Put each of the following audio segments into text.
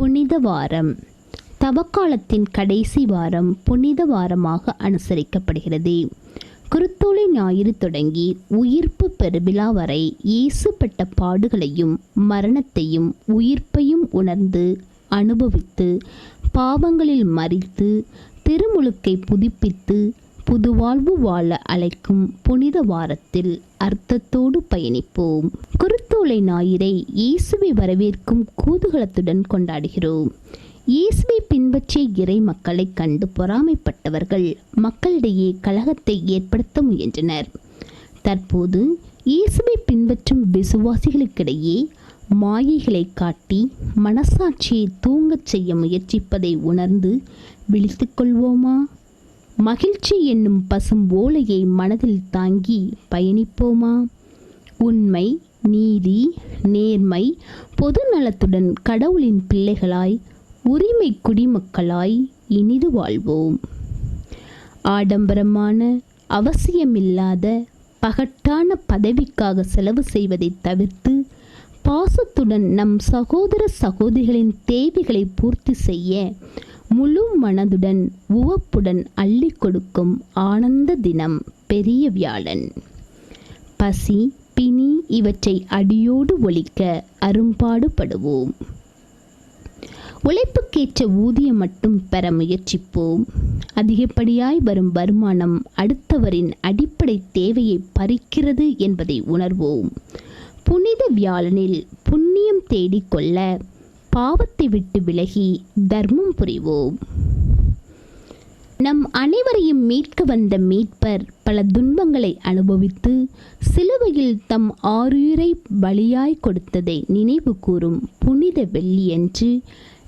புனித வாரம். தவக்காலத்தின் கடைசி வாரம் புனித வாரமாக அனுசரிக்கப்படுகிறது. குருத்தோலை ஞாயிறு தொடங்கி உயிர்ப்பு பெருவிழா வரை இயேசுப்பட்ட பாடுகளையும் மரணத்தையும் உயிர்ப்பையும் உணர்ந்து அனுபவித்து பாவங்களில் மறித்து திருமுழுக்கை புதுப்பித்து புதுவாழ்வு வாழ அழைக்கும் புனித வாரத்தில் அர்த்தத்தோடு பயணிப்போம். குரு குருத்தோலை ஞாயிறை இயேசுவை வரவேற்கும் கூதுகலத்துடன் கொண்டாடுகிறோம். இயேசுவை பின்பற்றிய இறை மக்களை கண்டு பொறாமைப்பட்டவர்கள் மக்களிடையே கலகத்தை ஏற்படுத்த முயன்றனர். தற்போது இயேசுவை பின்பற்றும் விசுவாசிகளுக்கிடையே மாயைகளை காட்டி மனசாட்சியை தூங்கச் செய்ய முயற்சிப்பதை உணர்ந்து விழித்து கொள்வோமா? மகிழ்ச்சி என்னும் பசும் ஓலையை மனதில் தாங்கி பயணிப்போமா? உண்மை நீதி நேர்மை பொது நலத்துடன் கடவுளின் பிள்ளைகளாய் உரிமை குடிமக்களாய் இனிது வாழ்வோம். ஆடம்பரமான அவசியமில்லாத பகட்டான பதவிக்காக செலவு செய்வதை தவிர்த்து பாசத்துடன் நம் சகோதர சகோதரிகளின் தேவைகளை பூர்த்தி செய்ய முழு மனதுடன் உவப்புடன் அள்ளி கொடுக்கும் ஆனந்த தினம் பெரிய வியாழன். பசி இவற்றை அடியோடு ஒழிக்க அரும்பாடுபடுவோம். உழைப்புக்கேற்ற ஊதியம் மட்டும் பெற முயற்சிப்போம். அதிகப்படியாய் வரும் வருமானம் அடுத்தவரின் அடிப்படை தேவையை பறிக்கிறது என்பதை உணர்வோம். புனித வியாழனில் புண்ணியம் தேடிக்கொள்ள பாவத்தை விட்டு விலகி தர்மம் புரிவோம். நம் அனைவரையும் மீட்க வந்த மீட்பர் பல துன்பங்களை அனுபவித்து சிலுவையில் தம் ஆறுயிரை பலியாய் கொடுத்ததை நினைவு கூறும் புனித வெள்ளியன்று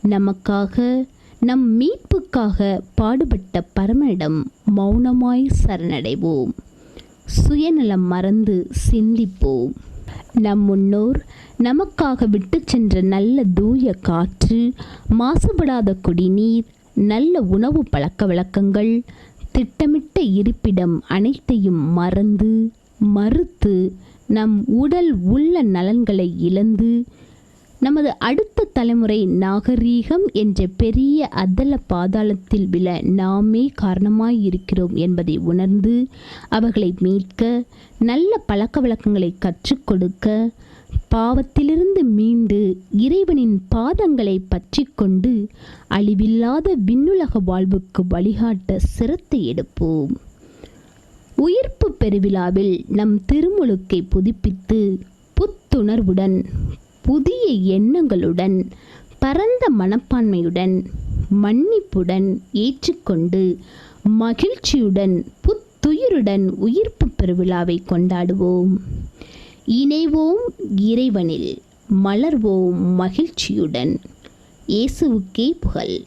நமக்காக நம் மீட்புக்காக பாடுபட்ட பரமனிடம் மௌனமாய் சரணடைவோம். சுயநலம் மறந்து சிந்திப்போம். நம் முன்னோர் நமக்காக விட்டு சென்ற நல்ல தூய காற்று மாசுபடாத குடிநீர் நல்ல உணவு பழக்க வழக்கங்கள் திட்டமிட்ட இருப்பிடம் அனைத்தையும் மறந்து மறுத்து நம் உடல் உள்ள நலன்களை இழந்து நமது அடுத்த தலைமுறை நாகரீகம் என்ற பெரிய அதல பாதாளத்தில் விழ நாமே காரணமாய் இருக்கிறோம் என்பதை உணர்ந்து அவர்களை மீட்க நல்ல பழக்க வழக்கங்களை கற்றுக் கொடுக்க பாவத்திலிருந்து மீண்டு இறைவனின் பாதங்களை பற்றி கொண்டு அழிவில்லாத விண்ணுலக வாழ்வுக்கு வழிகாட்ட சிரத்தை எடுப்போம். உயிர்ப்பு பெருவிழாவில் நம் திருமுழுக்கை புதுப்பித்து புத்துணர்வுடன் புதிய எண்ணங்களுடன் பரந்த மனப்பான்மையுடன் மன்னிப்புடன் ஏற்றுக்கொண்டு மகிழ்ச்சியுடன் புத்துயிருடன் உயிர்ப்பு பெருவிழாவை கொண்டாடுவோம். இணைவோம் இறைவனில் மலர்வோம் மகிழ்ச்சியுடன். இயேசுவுக்கே புகழ்.